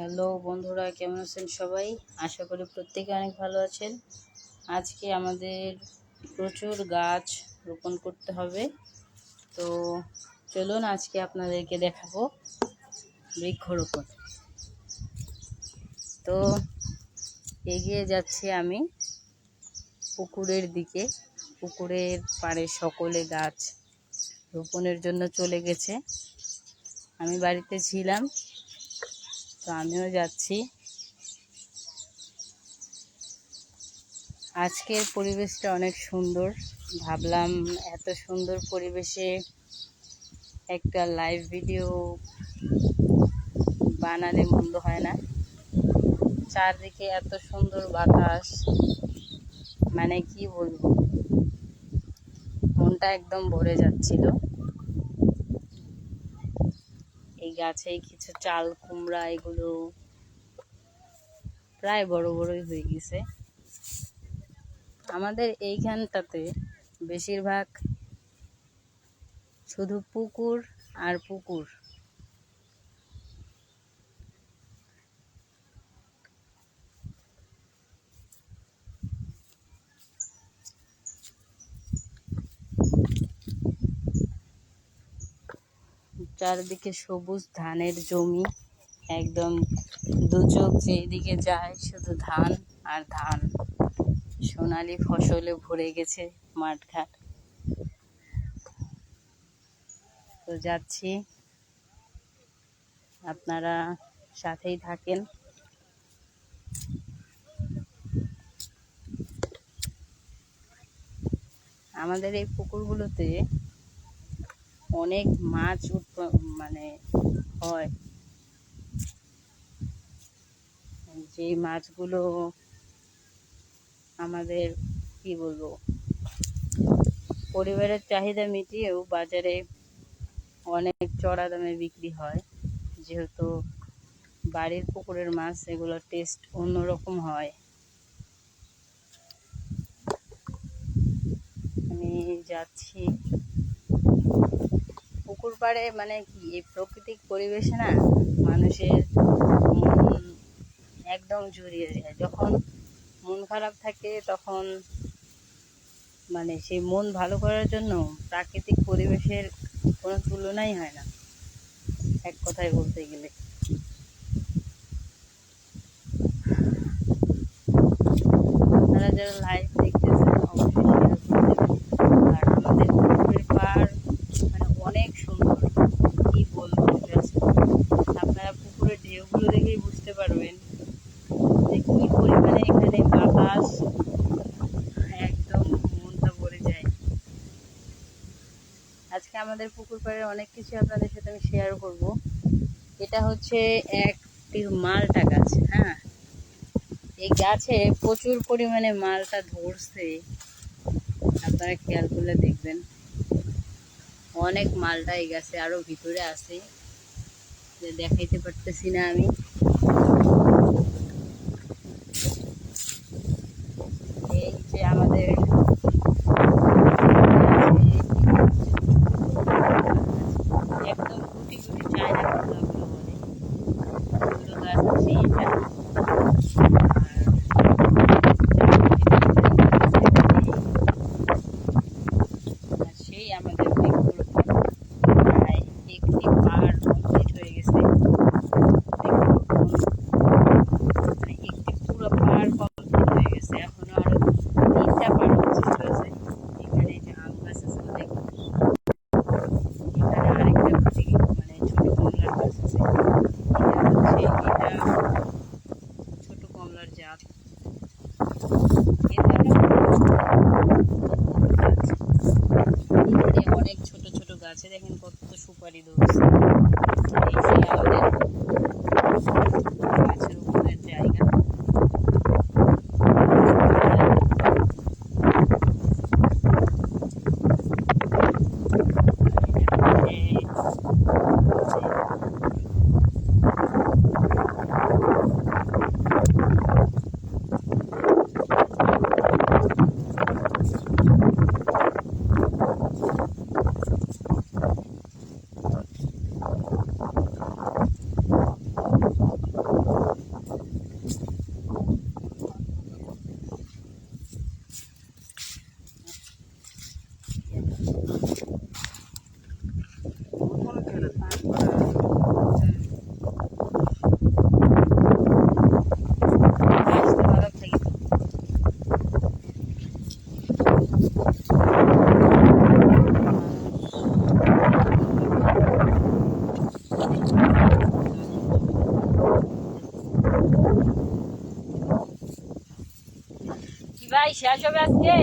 Hello বন্ধুরা, কেমন আছেন সবাই? আশা করি প্রত্যেকে অনেক ভালো আছেন। আজকে আমাদের প্রচুর গাছ রোপণ করতে হবে। তো চলুন আজকে আপনাদেরকে দেখাবো বৃক্ষরোপণ। তো এগিয়ে যাচ্ছি আমি পুকুরের দিকে। পুকুরের পাড়ে সকলে গাছ রোপণের জন্য চলে গেছে। আমি বাড়িতে ছিলাম। তো আমিও যাচ্ছি। আজকের পরিবেশটা অনেক সুন্দর। ভাবলাম এত সুন্দর পরিবেশে একটা লাইভ ভিডিও বানালে মন্দ হয় না। চারদিকে এত সুন্দর বাতাস। মানে কি বলব? মনটা একদম ভরে যাচ্ছিল এই গাছে কিছু চাল, কুমড়া, এগুলো প্রায় বড় বড়ই হয়ে গেছে। আমাদের এইখানটাতে বেশিরভাগ শুধু পুকুর আর পুকুর। চারিদিকে সবুজ ধানের জমি, একদম দু চোখ যেদিকে যায় শুধু ধান আর ধান। সোনালি ফসলে ভরে গেছে মাঠঘাট। তো যাচ্ছি। আপনারা সাথেই থাকেন। আমাদের এই পুকুরগুলোতে অনেক মাছ উৎপ মানে হয়। যে মাছগুলো আমাদের, কি বলব, পরিবারের চাহিদা মিটিয়েও বাজারে অনেক চড়া দামে বিক্রি হয়। যেহেতু বাড়ির পুকুরের মাছ এগুলোর টেস্ট অন্যরকম হয়। আমি যাচ্ছি পুকুর পাড়ে মানে কি, এই প্রাকৃতিক পরিবেশে না মানুষের মন একদম জুড়িয়ে যায়। যখন মন খারাপ থাকে তখন মানে সেই মন ভালো করার জন্য প্রাকৃতিক পরিবেশের কোনো তুলনাই হয় না, এক কথায় বলতে গেলে। আপনারা যারা লাইভ দেখতেছেন অবশ্যই শেয়ার করে দেবেন আর আমাদের পুকুরের পাড় মানে অনেক সুন্দর কি বলব just আপনারা পুকুরের দেখেই বুঝতে পারবেন যে কি পরিমাণে এখানে বাতাস একদম মনটা ভরে যায়। আজকে আমাদের পুকুর পাড়ের অনেক কিছু আপনাদের সাথে আমি শেয়ার করব। এটা হচ্ছে একটি মালটা গাছ হ্যাঁ? এই গাছে প্রচুর পরিমাণে মালটা ধরছে। আপনারা খেয়াল করলে দেখবেন। অনেক মালটা এই গাছে আরও ভিতরে আছে। দেখাইতে পারতেছি না আমি এই যে আমাদের একদম গুটি গুটি চায়না কমলাগুলো বলে ওগুলো গাছ আছে এটা আর সেই আমাদের বৃক্ষরোপণ প্রায় একটি পার কমপ্লিট হয়ে গেছে বৃক্ষরোপণ মানে একটি পুরো পার কমপ্লিট হয়ে গেছে এখনও আরও তিনটা পার অবশিষ্ট আছে এখানে যে আম গাছ আছে দেখুন এখানে আরেকটা গুটি মানে ছোট কমলার গাছ আছে এটা হচ্ছে এটা ছোট কমলার জাত এখানে এখানে অনেক ছোট ছোট গাছে দেখেন কত সুপারি ধরছে পড়াই শেষ হবে আজকে?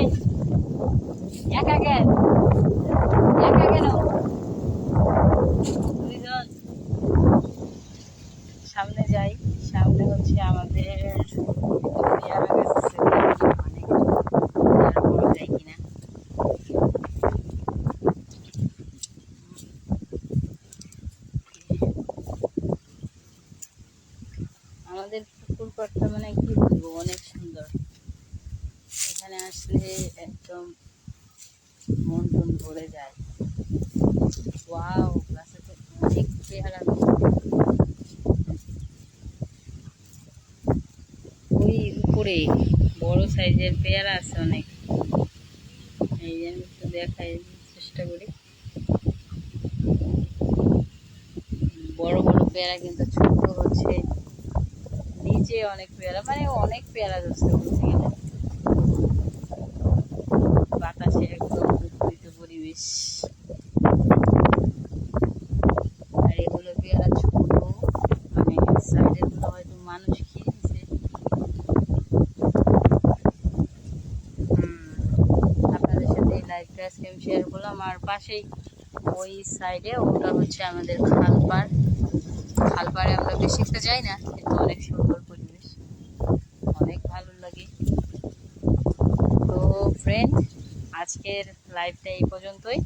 একা কেন একা কেন? দুইজন। সামনে যাই, সামনে হচ্ছে আমাদের আমাদের পুকুর পাড়টা মানে কি বলব? অনেক সুন্দর। এখানে আসলে একদম মন টন ভরে যায়। ওয়াও গাছে অনেক পেয়ারা ওই উপরে বড় সাইজের পেয়ারা আছে অনেক। এই যে আমি একটু দেখাই, চেষ্টা করি। বড় বড় পেয়ারা কিন্তু ছোট হচ্ছে। নিচে অনেক পেয়ারা মানে অনেক পেয়ারা ধরছে। বলতে একদম বিপরীত পরিবেশ। আর এগুলো পেয়ারা ছোট? মানে সাইডেরগুলো হয়তো মানুষ খেয়ে আপনাদের সাথে এই লাইভটা আজকে আমি শেয়ার করলাম। আর পাশেই ওই সাইডে ওটা হচ্ছে আমাদের খালপাড় খালপাড়ে আমরা বেশি একটা যাই না, কিন্তু অনেক সুন্দর পরিবেশ। অনেক ভালো লাগে। তো ফ্রেন্ড আজকের লাইভটা এই পর্যন্তই।